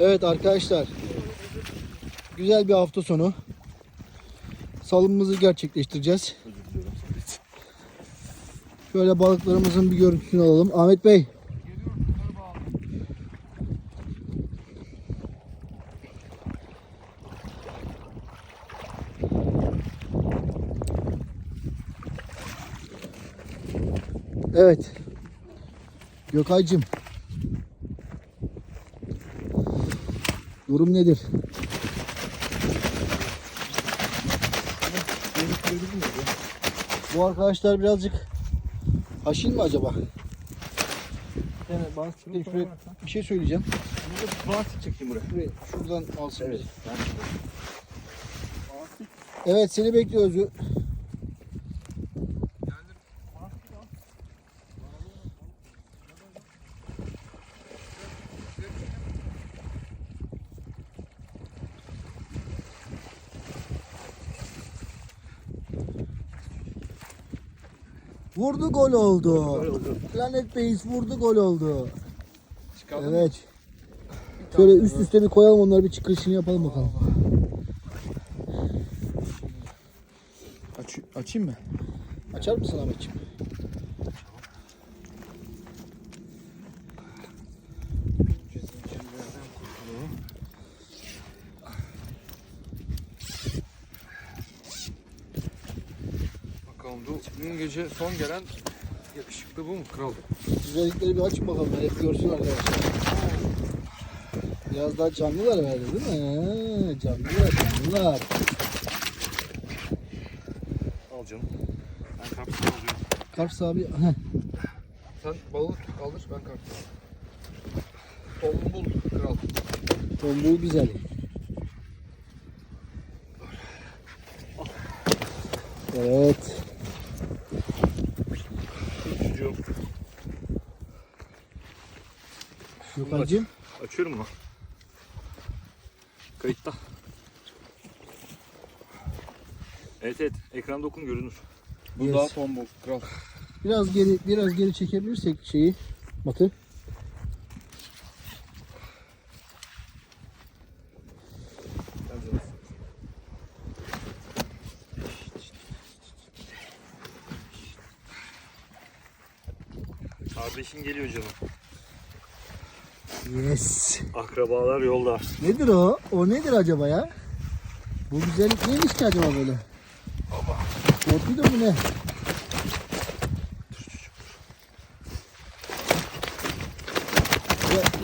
Evet arkadaşlar. Güzel bir hafta sonu. Salımımızı gerçekleştireceğiz. Şöyle balıklarımızın bir görüntüsünü alalım. Ahmet Bey. Evet. Gökaycığım. Durum nedir? Bu arkadaşlar birazcık haşin mi acaba? Yani siktir şuraya bir şey söyleyeceğim. Bant çekeyim buraya. Şuradan alsın. Evet. Evet seni bekliyoruz. Vurdu gol oldu. Planet Base vurdu gol oldu. Çıkalım. Evet. Şöyle üst üste bir koyalım onları bir çıkışını yapalım bakalım. Aç, açayım mı? Açar mısın Ahmetciğim? Bakalım dün gece son gelen yakışıklı bu mu kral? Güzellikleri bir açın bakalım. Hep görsün arkadaşlar. Biraz daha canlılar verdi değil mi? Canlılar, canlılar. Al canım. Ben kapsın alıyorum. Kars abi. Heh. Sen balığı kaldır ben kapsın. Tombul kral. Tombul güzel. Evet. Gökhan'cığım. Açıyorum mu? Kayıtta. Evet evet ekran dokun görünür. Bu Yes. daha tombul kral. Biraz geri biraz geri çekebilirsek şeyi Batı. Kardeşin geliyor canım. Yes. Akrabalar yolda. Nedir o? O nedir acaba ya? Bu güzellik neymiş ki acaba böyle? Torpido mu ne? Ya,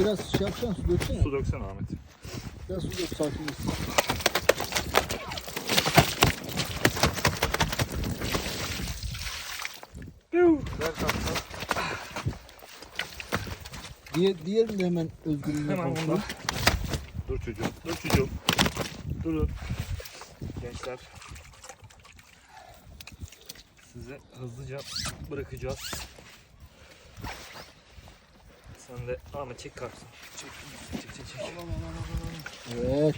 biraz şey yapsana su döksene. Su döksene Ahmet. Biraz su dök sakinleşsin. Ver kaptan. Diğer, diğerini de hemen özgürlüğüne Hemen bunu. Dur çocuğum. Dur çocuğum. Durun. Gençler. Sizi hızlıca bırakacağız. Sen de Ahmet çek kalksın. Çek, çek, çek, çek. Evet.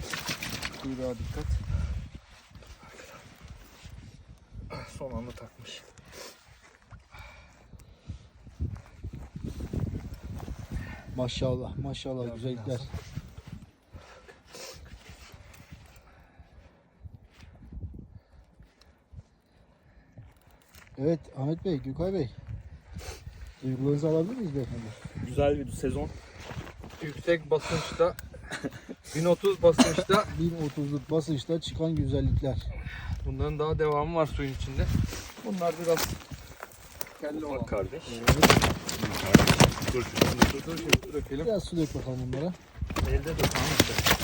Kuyruğa dikkat. Son anda takmış. Maşallah maşallah Biraz güzellikler. biraz. Evet Ahmet Bey, Gökay Bey. Duygularınızı alabilir miyiz beyefendi? Güzel bir sezon. Yüksek basınçta 1030 basınçta 1030'luk basınçta çıkan güzellikler. bunların daha devamı var suyun içinde. Bunlar biraz kelle olan. kardeş. Dur dur dur dur dur dökelim. Biraz su dök bakalım bunlara. Elde de tamam işte.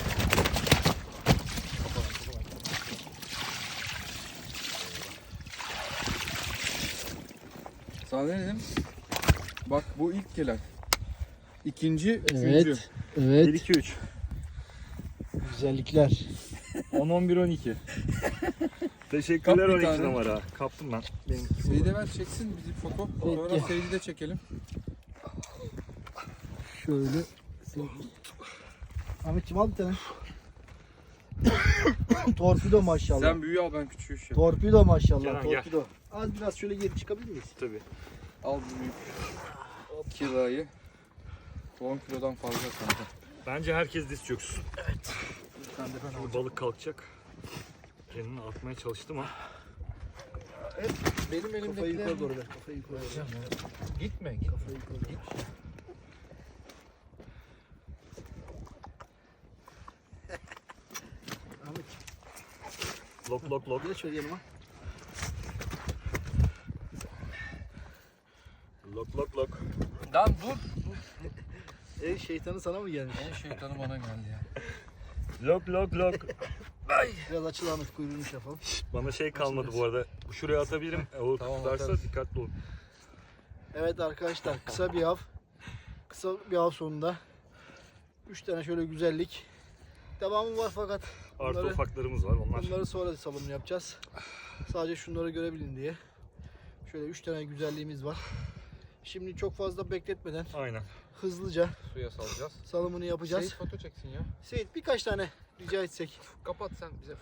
Sana ne dedim? Bak bu ilk gelen. İkinci, üçüncü. Evet. Evet. 1 2 3. Güzellikler. 10 11 12. Teşekkürler Kap bir 12 tane. numara. Kaptım ben. Benim ver çeksin bizi foto. Sonra Peki. Seydi de çekelim. Şöyle. Ahmetciğim al bir tane. Torpido maşallah. Sen büyüğü al ben küçüğü şey. Torpido maşallah. Kenan, gel. torpido. Az biraz şöyle geri çıkabilir miyiz? tabii. Al bu büyük. Kirayı. 10 kilodan fazla kanka. Bence herkes diz çöksün. Ben de ben Şimdi balık kalkacak. Kendini atmaya çalıştı ama Benim Kafayı elimdekiler... yukarı doğru ver. Kafayı yukarı doğru ver. Gitme, gitme. Kafayı yukarı doğru ver. Lok lok lok. geç şöyle yanıma. Lok lok lok. Lan dur. E şeytanı sana mı gelmiş? En şeytanı bana geldi ya. Lok lok lok. Biraz açıl Ahmet kuyruğunu şey yapalım. Bana şey kalmadı bu arada. Şuraya atabilirim. E, O Tamam, tutarsa atarız. dikkatli olun. Evet arkadaşlar kısa bir av. Kısa bir av sonunda. 3 tane şöyle güzellik. Devamı var fakat Artı bunları, ufaklarımız var onlar. bunları sonra salım yapacağız. Sadece şunları görebilin diye. Şöyle 3 tane güzelliğimiz var. Şimdi çok fazla bekletmeden Aynen. hızlıca Suya salacağız. salımını yapacağız. Seyit foto çeksin ya. Seyit birkaç tane rica etsek. Kapat sen bize